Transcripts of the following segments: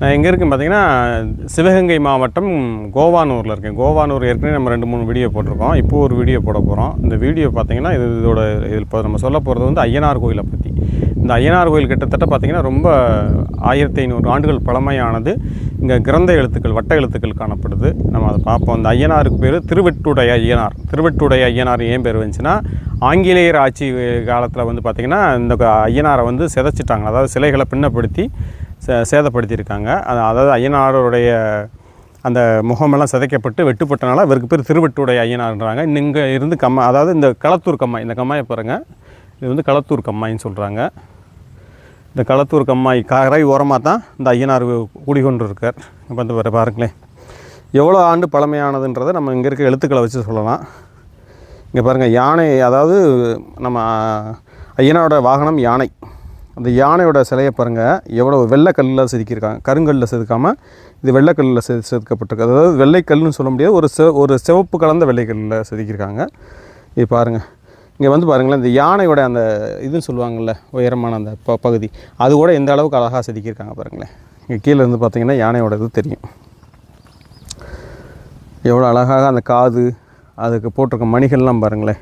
நான் எங்கே இருக்குன்னு பார்த்தீங்கன்னா சிவகங்கை மாவட்டம் கோவானூரில் இருக்கேன். கோவானூர் ஏற்கனவே நம்ம ரெண்டு மூணு வீடியோ போட்டிருக்கோம். இப்போ ஒரு வீடியோ போட போகிறோம் இந்த வீடியோ பார்த்தீங்கன்னா இது இதோட இதில் இப்போ நம்ம சொல்ல போகிறது வந்து ஐயனார் கோயிலை பற்றி இந்த ஐயனார் கோயில் கிட்டத்தட்ட பார்த்திங்கன்னா ரொம்ப ஆயிரத்தி ஐநூறு ஆண்டுகள் பழமையானது. இங்கே கிரந்த எழுத்துக்கள் வட்ட எழுத்துக்கள் காணப்படுது. நம்ம அதை பார்ப்போம். இந்த ஐயனாருக்கு பேர் திருவெட்டுடைய ஐயனார். திருவெட்டுடைய ஐயனார் ஏன் பேர் வந்துச்சுன்னா ஆங்கிலேயர் ஆட்சி காலத்தில் வந்து பார்த்திங்கன்னா இந்த ஐயனாரை வந்து சிதைச்சிட்டாங்க. அதாவது சிலைகளை பின்னப்படுத்தி சே சேதப்படுத்தியிருக்காங்க. அதாவது ஐயனாருடைய அந்த முகமெல்லாம் சிதைக்கப்பட்டு வெட்டுப்பட்டனால இவருக்கு பேர் திருவெட்டுடைய ஐயனார்ன்றாங்க இங்கே இருந்து கம்மா அதாவது இந்த களத்தூர் கம்மாய் இந்த கம்மாயை பாருங்கள் இது வந்து களத்தூர் கம்மாயின்னு சொல்கிறாங்க இந்த களத்தூர் கம்மாய் கரை ஓரமாக தான் இந்த ஐயனார் குடிகொண்டு இருக்கார் இப்போ வந்து பாரு- பாருங்களேன். எவ்வளோ ஆண்டு பழமையானதுன்றதை நம்ம இங்கே இருக்க எழுத்துக்களை வச்சு சொல்லலாம். இங்கே பாருங்கள் யானை அதாவது நம்ம ஐயனாரோட வாகனம் யானை. அந்த யானையோட சிலையை பாருங்கள் எவ்வளோ வெள்ளைக்கல்லில் செதுக்கியிருக்காங்க. கருங்கல்லில் செதுக்காமல் இது வெள்ளைக்கல்லில் செது செதுக்கப்பட்டிருக்கு. அதாவது வெள்ளைக்கல்லுன்னு சொல்ல முடியாது. ஒரு செ ஒரு சிவப்பு கலந்த வெள்ளைக்கல்லில் செதுக்கியிருக்காங்க. இது பாருங்கள் இங்கே வந்து பாருங்களேன் இந்த யானையோட அந்த இதுன்னு சொல்லுவாங்கள்ல உயரமான அந்த ப பகுதி. அது கூட எந்த அளவுக்கு அழகாக செதுக்கியிருக்காங்க பாருங்களேன். இங்கே கீழே இருந்து பார்த்தீங்கன்னா யானையோட இது தெரியும். எவ்வளோ அழகாக அந்த காது அதுக்கு போட்டிருக்க மணிகள்லாம் பாருங்களேன்.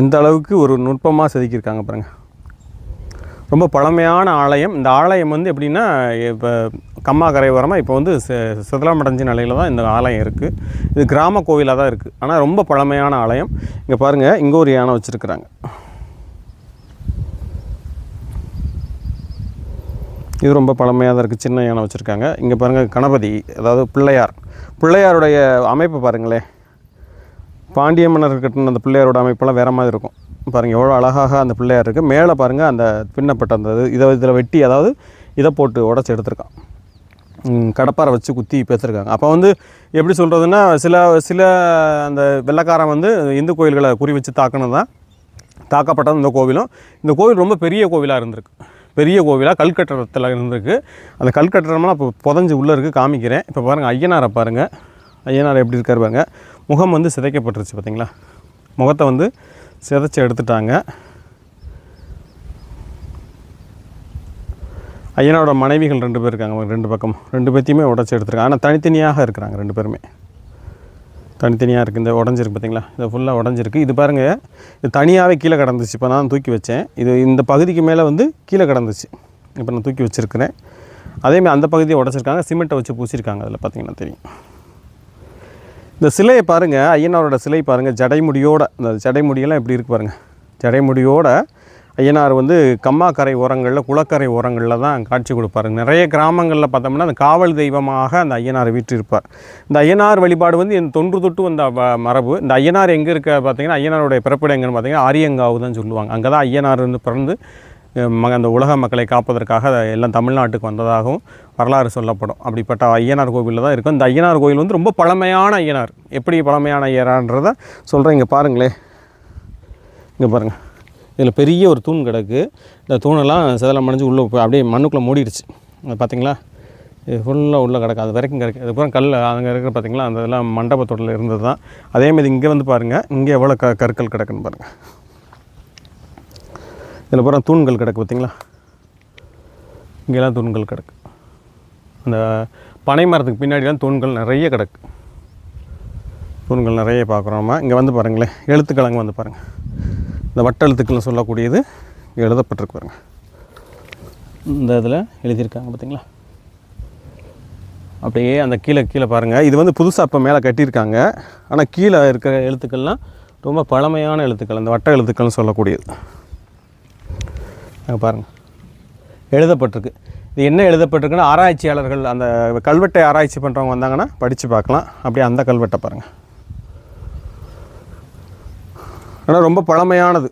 எந்த அளவுக்கு ஒரு நுட்பமாக செதுக்கியிருக்காங்க பாருங்கள் ரொம்ப பழமையான ஆலயம். இந்த ஆலயம் வந்து எப்படின்னா இப்போ கம்மா கரையோரமாக இப்போ வந்து செ- சிதலமடைஞ்ச நிலையில் தான் இந்த ஆலயம் இருக்குது இது கிராம கோவிலாக தான் இருக்குது ஆனால் ரொம்ப பழமையான ஆலயம். இங்கே பாருங்கள் இங்கே ஒரு யானை வச்சுருக்குறாங்க. இது ரொம்ப பழமையாக தான் இருக்குது சின்ன யானை வச்சுருக்காங்க. இங்கே பாருங்கள் கணபதி அதாவது பிள்ளையார். பிள்ளையாருடைய அமைப்பு பாருங்களேன். பாண்டிய மன்னர்கள் கட்டின அந்த பிள்ளையாரோட அமைப்பெல்லாம் வேறு மாதிரி இருக்கும். பாருங்கள் எவ்வளோ அழகாக அந்த பிள்ளையார் இருக்குது மேலே பாருங்கள் அந்த பின்னப்பட்ட அந்த இது இதை இதில் வெட்டி அதாவது இதை போட்டு உடச்சி எடுத்திருக்கான். கடப்பாரை வச்சு குத்தி பேசிருக்காங்க. அப்போ வந்து எப்படி சொல்கிறதுன்னா சில சில அந்த வெள்ளைக்காரன் வந்து இந்து கோயில்களை குறி வச்சு தாக்குனது தான். தாக்கப்பட்டது இந்த கோவிலும். இந்த கோவில் ரொம்ப பெரிய கோவிலாக இருந்திருக்கு. பெரிய கோவிலாக கல்கட்டடத்தில் இருந்திருக்கு. அந்த கல்கட்டடம்லாம் இப்போ புதஞ்சு உள்ளே இருக்குது காமிக்கிறேன். இப்போ பாருங்கள் ஐயனாரை பாருங்கள் ஐயனார் எப்படி இருக்கார் பாருங்கள் முகம் வந்து சிதைக்கப்பட்டுருச்சு பார்த்தீங்களா? முகத்தை வந்து சிதைச்சி எடுத்துட்டாங்க. ஐயனோட மனைவிகள் ரெண்டு பேர் இருக்காங்க ரெண்டு பக்கம். ரெண்டு பேர்த்தையுமே உடச்சி எடுத்துருக்காங்க. ஆனால் தனித்தனியாக இருக்கிறாங்க ரெண்டு பேருமே. தனித்தனியாக இருக்குது இந்த உடஞ்சிருக்கு பார்த்தீங்களா? இதை ஃபுல்லாக உடஞ்சிருக்கு. இது பாருங்கள் இது தனியாகவே கீழே கிடந்துச்சு. இப்போ நான் தூக்கி வச்சேன். இது இந்த பகுதிக்கு மேலே வந்து கீழே கிடந்துச்சு. இப்போ நான் தூக்கி வச்சுருக்கிறேன். அதேமாதிரி அந்த பகுதியை உடச்சிருக்காங்க. சிமெண்ட்டை வச்சு பூசியிருக்காங்க. அதில் பார்த்தீங்கன்னா தெரியும். இந்த சிலையை பாருங்கள் ஐயனாரோட சிலை பாருங்கள் ஜடைமுடியோட இந்த ஜடைமுடியெல்லாம் எப்படி இருக்கு பாருங்கள் ஜடைமுடியோட ஐயனார் வந்து கம்மாக்கரை ஓரங்களில் குளக்கரை ஓரங்களில் தான் காட்சி கொடுப்பாரு. நிறைய கிராமங்களில் பார்த்தோம்னா அந்த காவல் தெய்வமாக அந்த ஐயனார் வீற்றிருப்பார். இந்த ஐயனார் வழிபாடு வந்து என் தொன்று தொட்டு வந்த மரபு. இந்த ஐயனார் எங்கே இருக்க பார்த்தீங்கன்னா ஐயனாருடைய பிறப்பிடம் எங்கன்னு பார்த்தீங்கன்னா ஆரியங்காவு தான் சொல்லுவாங்க. அங்கே தான் ஐயனார் வந்து பிறந்து அந்த உலக மக்களை காப்பதற்காக எல்லாம் தமிழ்நாட்டுக்கு வந்ததாகவும் வரலாறு சொல்லப்படும். அப்படிப்பட்ட ஐயனார் கோவிலில் தான் இருக்கும். இந்த ஐயனார் கோவில் வந்து ரொம்ப பழமையான ஐயனார். எப்படி பழமையான ஐயனார்ன்றதை சொல்கிறேன் இங்கே பாருங்களேன் இங்கே பாருங்கள் இதில் பெரிய ஒரு தூண் கிடக்கு. இந்த தூணெல்லாம் சிதலம் அடைஞ்சு உள்ளே போய் அப்படியே மண்ணுக்குள்ளே மூடிடுச்சு. அது பார்த்தீங்களா இது ஃபுல்லாக உள்ளே கிடக்கு. அது வரைக்கும் கிடக்கு. அதுக்கப்புறம் கல் அங்கே இருக்கிற பார்த்தீங்களா அந்த இதெல்லாம் மண்டபத்தோட்டில் இருந்தது தான். அதேமாதிரி இங்கே வந்து பாருங்கள் இங்கே எவ்வளோ க கற்கள் கிடக்குன்னு பாருங்கள் இதில் பூரா தூண்கள் கிடக்கு பார்த்தீங்களா? இங்கெல்லாம் தூண்கள் கிடக்கு. அந்த பனை மரத்துக்கு பின்னாடிலாம் தூண்கள் நிறைய கிடக்கு. தூண்கள் நிறைய பார்க்குறோம் நம்ம. இங்கே வந்து பாருங்களேன் எழுத்துக்கிழங்கு வந்து பாருங்கள் இந்த வட்ட எழுத்துக்கள்னு சொல்லக்கூடியது எழுதப்பட்டிருக்கு பாருங்க. இந்த இதில் எழுதியிருக்காங்க பார்த்தீங்களா? அப்படியே அந்த கீழே கீழே பாருங்கள் இது வந்து புதுசாக இப்போ மேலே கட்டியிருக்காங்க. ஆனால் கீழே இருக்கிற எழுத்துக்கள்லாம் ரொம்ப பழமையான எழுத்துக்கள். அந்த வட்ட எழுத்துக்கள்னு சொல்லக்கூடியது. பாருங்கள் எழுதப்பட்டிருக்கு. இது என்ன எழுதப்பட்டிருக்குன்னா ஆராய்ச்சியாளர்கள் அந்த கல்வெட்டை ஆராய்ச்சி பண்ணுறவங்க வந்தாங்கன்னா படித்து பார்க்கலாம். அப்படியே அந்த கல்வெட்டை பாருங்கள் ஆனால் ரொம்ப பழமையானது.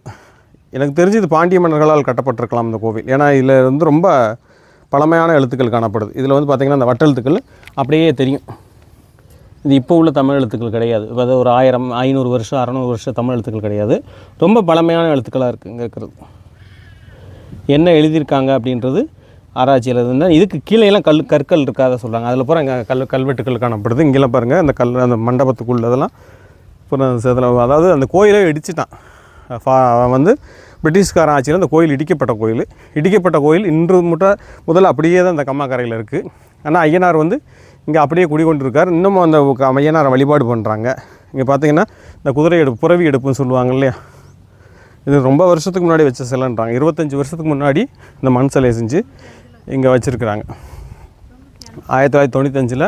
எனக்கு தெரிஞ்சு இது பாண்டிய மன்னர்களால் கட்டப்பட்டிருக்கலாம் இந்த கோவில். ஏன்னா இதில் வந்து ரொம்ப பழமையான எழுத்துக்கள் காணப்படுது. இதில் வந்து பார்த்திங்கன்னா அந்த வட்டெழுத்துக்கள் அப்படியே தெரியும். இது இப்போ உள்ள தமிழ் எழுத்துக்கள் கிடையாது. இப்போ ஒரு ஆயிரம் ஐநூறு வருஷம் அறநூறு வருஷம் தமிழ் எழுத்துக்கள் கிடையாது. ரொம்ப பழமையான எழுத்துக்களாக இருக்குது இங்கே இருக்கிறது. என்ன எழுதியிருக்காங்க அப்படின்றது ஆராய்ச்சியில் இருந்தால் இதுக்கு கீழே எல்லாம் கல் கற்கள் இருக்காத சொல்கிறாங்க அதில் பூரா இங்கே கல் கல்வெட்டுக்கள் காணப்படுது. இங்கெல்லாம் பாருங்கள் அந்த கல் அந்த மண்டபத்துக்குள்ளதெல்லாம் அப்புறம் சேதல அதாவது அந்த கோயிலை இடிச்சிட்டான். ஃபா அவன் வந்து பிரிட்டிஷ்காரன் ஆட்சியில் அந்த கோயில் இடிக்கப்பட்ட கோயில். இடிக்கப்பட்ட கோயில் இன்று முட்ட முதல்ல அப்படியே தான் அந்த கம்மாக்கரையில் இருக்குது ஆனால் ஐயனார் வந்து இங்கே அப்படியே குடிகொண்டிருக்கார். இன்னமும் அந்த ஐயனார் ஐயனாரை வழிபாடு பண்ணுறாங்க இங்கே பார்த்தீங்கன்னா இந்த குதிரை எடுப்பு புறவி எடுப்புன்னு சொல்லுவாங்க இல்லையா? இது ரொம்ப வருஷத்துக்கு முன்னாடி வச்ச சிலைன்றாங்க. இருபத்தஞ்சி வருஷத்துக்கு முன்னாடி இந்த மண் சிலையை செஞ்சு இங்கே வச்சுருக்குறாங்க. ஆயிரத்தி தொள்ளாயிரத்தி தொண்ணூத்தஞ்சில்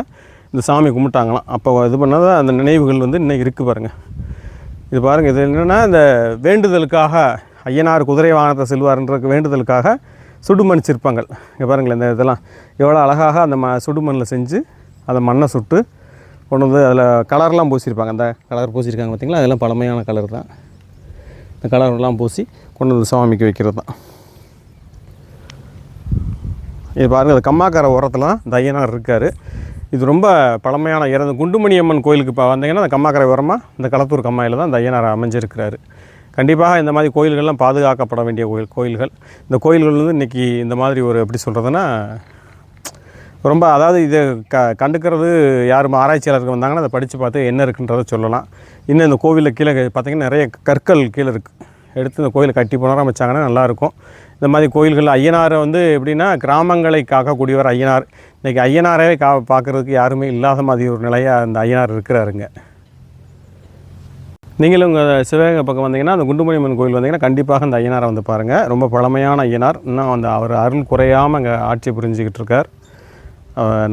இந்த சாமி கும்பிட்டாங்களாம். அப்போ இது பண்ணாத அந்த நினைவுகள் வந்து இன்னும் இருக்குது பாருங்கள் இது பாருங்கள் இது என்னென்னா இந்த வேண்டுதலுக்காக ஐயனார் குதிரை வாகனத்தை செல்வார்ன்ற வேண்டுதலுக்காக சுடுமண் சிற்பங்கள் இங்கே பாருங்களேன் இந்த இதெல்லாம். எவ்வளோ அழகாக அந்த ம சுடுமண்ணில் செஞ்சு அந்த மண்ணை சுட்டு கொண்டு வந்து அதில் கலர்லாம் பூசியிருப்பாங்க அந்த கலர் பூசியிருக்காங்க பார்த்திங்களா அதெல்லாம் பழமையான கலர் தான். இந்த கலர்லாம் பூசி கொண்டு வந்து சுவாமிக்கு வைக்கிறது தான். இது பாருங்கள் அந்த கம்மாக்கார உரத்தில் தான் இந்த ஐயனார் இருக்கார். இது ரொம்ப பழமையான இறந்த குண்டுமணி அம்மன் கோயிலுக்கு இப்போ வந்தீங்கன்னா அந்த கம்மாக்கரை உரமாக இந்த களத்தூர் கம்மாயில் தான் இந்த ஐயனார் அமைஞ்சிருக்கிறாரு. கண்டிப்பாக இந்த மாதிரி கோயில்கள்லாம் பாதுகாக்கப்பட வேண்டிய கோயில் கோயில்கள். இந்த கோயில்கள் வந்து இன்றைக்கி இந்த மாதிரி ஒரு எப்படி சொல்கிறதுன்னா ரொம்ப அதாவது இதை க கண்டுக்கிறது யாரும் ஆராய்ச்சியாளர்கள் வந்தாங்கன்னா அதை படித்து பார்த்து என்ன இருக்குன்றதை சொல்லலாம். இன்னும் இந்த கோவிலில் கீழே பார்த்திங்கன்னா நிறைய கற்கள் கீழே இருக்குது எடுத்து இந்த கோயிலை கட்டி புனரம் வச்சாங்கன்னா நல்லாயிருக்கும். இந்த மாதிரி கோயில்களில் ஐயனாரை வந்து எப்படின்னா கிராமங்களை காக்கக்கூடியவர் ஐயனார். இன்றைக்கி ஐயனாரே கா பார்க்குறதுக்கு யாருமே இல்லாத மாதிரி ஒரு நிலையாக அந்த ஐயனார் இருக்கிறாருங்க. நீங்களும் உங்கள் சிவகங்கை பக்கம் வந்தீங்கன்னா அந்த குண்டுமணி அம்மன் கோயில் வந்தீங்கன்னா கண்டிப்பாக அந்த ஐயனாரை வந்து பாருங்கள் ரொம்ப பழமையான ஐயனார். இன்னும் அந்த அவர் அருள் குறையாமல் அங்கே ஆட்சி புரிஞ்சுக்கிட்டு இருக்கார்.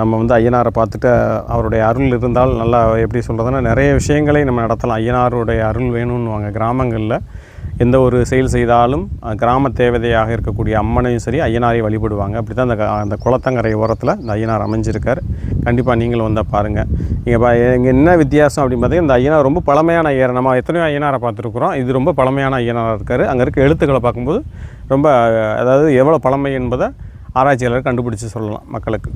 நம்ம வந்து ஐயனாரை பார்த்துட்டு அவருடைய அருள் இருந்தால் நல்லா எப்படி சொல்கிறதுன்னா நிறைய விஷயங்களை நம்ம நடத்தலாம். ஐயனாருடைய அருள் வேணும்னுவாங்க கிராமங்களில். எந்த ஒரு செயல் செய்தாலும் கிராம தேவதையாக இருக்கக்கூடிய அம்மனையும் சரி ஐயனாரையும் வழிபடுவாங்க. அப்படி தான் அந்த அந்த குளத்தங்கரை ஓரத்தில் இந்த ஐயனார் அமைஞ்சிருக்கார். கண்டிப்பாக நீங்களும் வந்தால் பாருங்கள் இங்கே பா இங்கே என்ன வித்தியாசம் அப்படின்னு பார்த்தீங்கன்னா இந்த ஐயனார் ரொம்ப பழமையான ஐயர். நம்ம எத்தனையோ ஐயனாரை பார்த்துருக்குறோம். இது ரொம்ப பழமையான ஐயனாராக இருக்கார். அங்கே இருக்க எழுத்துக்களை பார்க்கும்போது ரொம்ப அதாவது எவ்வளோ பழமை என்பதை ஆராய்ச்சியாளர் கண்டுபிடிச்சு சொல்லலாம் மக்களுக்கு.